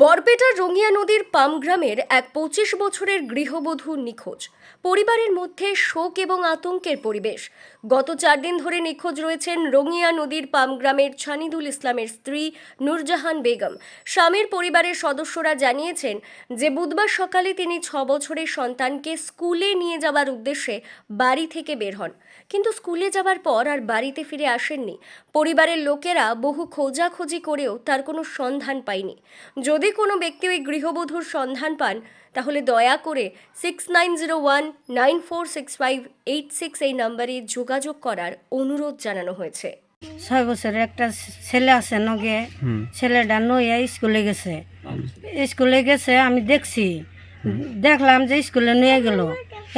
বরপেটার রঙিয়া নদীর পামগ্রামের এক পঁচিশ বছরের গৃহবধূ নিখোঁজ। পরিবারের মধ্যে শোক এবং আতঙ্কের পরিবেশ। গত চার দিন ধরে নিখোঁজ রয়েছেন রঙিয়া নদীর পামগ্রামের ছানিদুল ইসলামের স্ত্রী নূরজাহান বেগম। স্বামীর পরিবারের সদস্যরা জানিয়েছেন যে, বুধবার সকালে তিনি ছ বছরের সন্তানকে স্কুলে নিয়ে যাওয়ার উদ্দেশ্যে বাড়ি থেকে বের হন। কিন্তু স্কুলে যাবার পর আর বাড়িতে ফিরে আসেননি। পরিবারের লোকেরা বহু খোঁজাখুঁজি করেও তার কোনো সন্ধান পায়নি। যদি কোনো ব্যক্তি ওই গৃহবধূর সন্ধান পান তাহলে দয়া করে six nine zero one nine four six five eight six এই নাম্বারে যোগাযোগ করার অনুরোধ জানানো হয়েছে। ছয় বছরের একটা ছেলে আছে নগে ছেলেটা নইয়া স্কুলে গেছে। স্কুলে গেছে আমি দেখছি। দেখলাম যে স্কুলে নিয়ে গেল।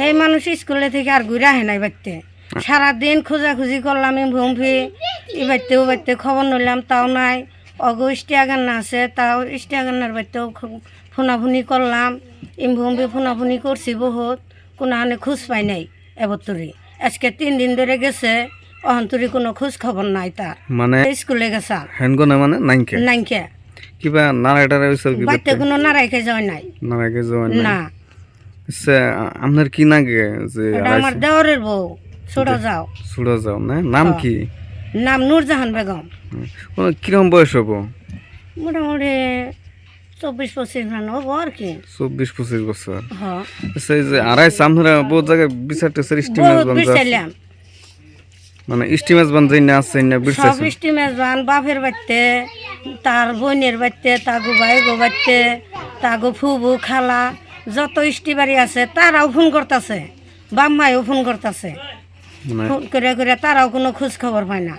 এই মানুষ স্কুলে থেকে আর ঘুরে আহে নাই বাড়িতে সারাদিন খোঁজাখুঁজি করলাম ভুমফি ই বাড়িতে ও বাড়িতে খবর নিলাম তাও নাই। অগ স্টিয়াগান্না আছে তাও স্টিয়াগান্নার বাড়িতেও ফোনাফুনি করলাম। ইমভুমফি ফোনাফুনি করছি বহুত কোনো খোঁজ পাই নাই এবতরি আজকে তিন দিন ধরে গেছে অহন্তরি কোনো খোঁজ খবর নাই তার। মানে স্কুলে গেছে। হেনগনে মানে নাইনকে? নাইকে কিবা নারায়টারে হইছে কি বাড়িতে কোনো নারাইকে যায় নাই। নারায়কে জয় না। সে আপনার কি নাগে যে আমার দেওয়ারের বউ ছোট যাও। ছুড়ে যাও না? নাম হ্যাঁ। কি? নাম নূরজাহান বেগম। কীরকম বয়স হব? মোটামুটি চব্বিশ পঁচিশ মান হব আর কি। চব্বিশ পঁচিশ বছর। সেই যে আড়াই আপনারা বহুত জায়গায় বিচার টেচার স্টিমেজ বিচারলাম। মানে স্টিমেজ বান্ধ না আছে না সব বিচারছেন স্টিমে যান বাপের বাড়িতে তার বোনের বাড়িতে তাগো ভাই গো বাড়িতে তাগো ফুবু খালা যত স্টিবাড়ি আছে তারাও ফোন করতেছে বাম্মাইও ফোন করতেছে। ফোন করে করে তারাও কোনো খোঁজ খবর পায় না।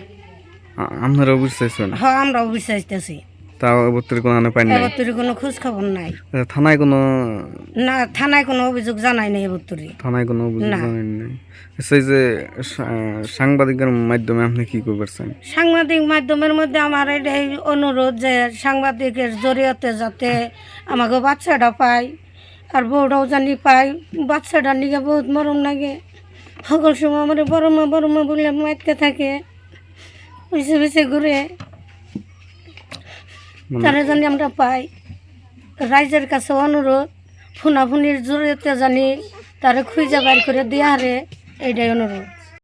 আপনারাও বুঝতেছেন? হ আমরাও বিচারতেছি তাও এবত্তর কোনো আনে পাই নাই? এবার কোনো খোঁজ খবর নাই থানায় কোনো না থানায় কোনো অভিযোগ জানাই নাই এবার তোর থানায় কোনো অভিযোগ না। জানেন নাই? সেই যে সাংবাদিকের মাধ্যমে আপনি কি করবেন সাংবাদিক মাধ্যমের মধ্যে আমার এটাই অনুরোধ যে সাংবাদিকের জড়িয়তে যাতে আমাকে বাচ্চাটা পাই আর বউটাও জানি পাই বাচ্চাটা নিয়ে বহুত মরম লাগে। সকল সময় আমার বড় মা বড় মা বলে মাইতে থাকে। পিছিয়ে পিছিয়ে ঘুরে। তার তারা জানি আমরা পাই। রাইজের কাছে অনুরোধ ফোনাফুনির জোরেতে জানি তারা খুঁজে বাইর করে দিয়ে হারে এইটাই অনুরোধ।